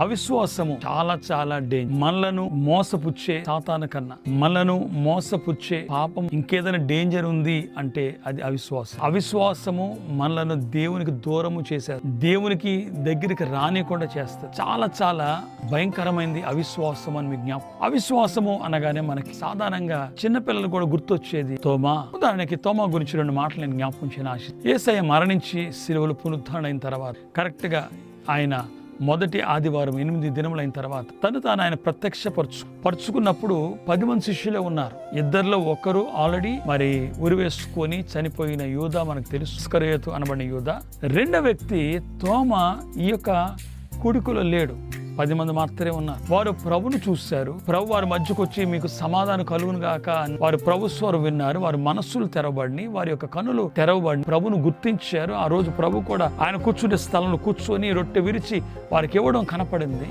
అవిశ్వాసము చాలా చాలా డేంజర్ మనలను మోసపుచ్చే సాతాన కన్నా మనలను మోసపుచ్చే పాపం ఇంకేదైనా డేంజర్ ఉంది అంటే అది అవిశ్వాసం. అవిశ్వాసము మనలను దేవునికి దూరము చేశారు దేవునికి దగ్గరికి రానికుండా చేస్తారు చాలా చాలా భయంకరమైనది అవిశ్వాసం అని మీ జ్ఞాపకం. అవిశ్వాసము అనగానే మనకి సాధారణంగా చిన్నపిల్లలు కూడా గుర్తొచ్చేది తోమా. ఉదాహరణకి తోమా గురించి రెండు మాటలు నేను జ్ఞాపకం చేయని ఆశ. ఏసయ్య మరణించి సిలువలు పునరుద్ధరణ అయిన తర్వాత కరెక్ట్గా ఆయన మొదటి ఆదివారం ఎనిమిది దినములైన తర్వాత తను తాను ఆయన ప్రత్యక్షపరచు పరుచుకున్నప్పుడు పది మంది శిష్యులే ఉన్నారు. ఇద్దరిలో ఒకరు ఆల్రెడీ మరి ఉరివేసుకొని చనిపోయిన యూధ మనకు తెలుసు. ఇస్కరియోతు అనబడిన యూధ రెండో వ్యక్తి తోమ ఈ యొక్క కుడుకులో లేడు. పది మంది మాత్రమే ఉన్నారు. వారు ప్రభును చూశారు. ప్రభు వారి మధ్యకు వచ్చి మీకు సమాధానం కలుగును గాక వారు ప్రభు స్వరం విన్నారు. వారి మనస్సులు తెరవబడిని వారి యొక్క కనులు తెరవబడి ప్రభును గుర్తించారు. ఆ రోజు ప్రభు కూడా ఆయన కూర్చునే స్థలంలో కూర్చొని రొట్టె విరిచి వారికి ఇవ్వడం కనపడింది.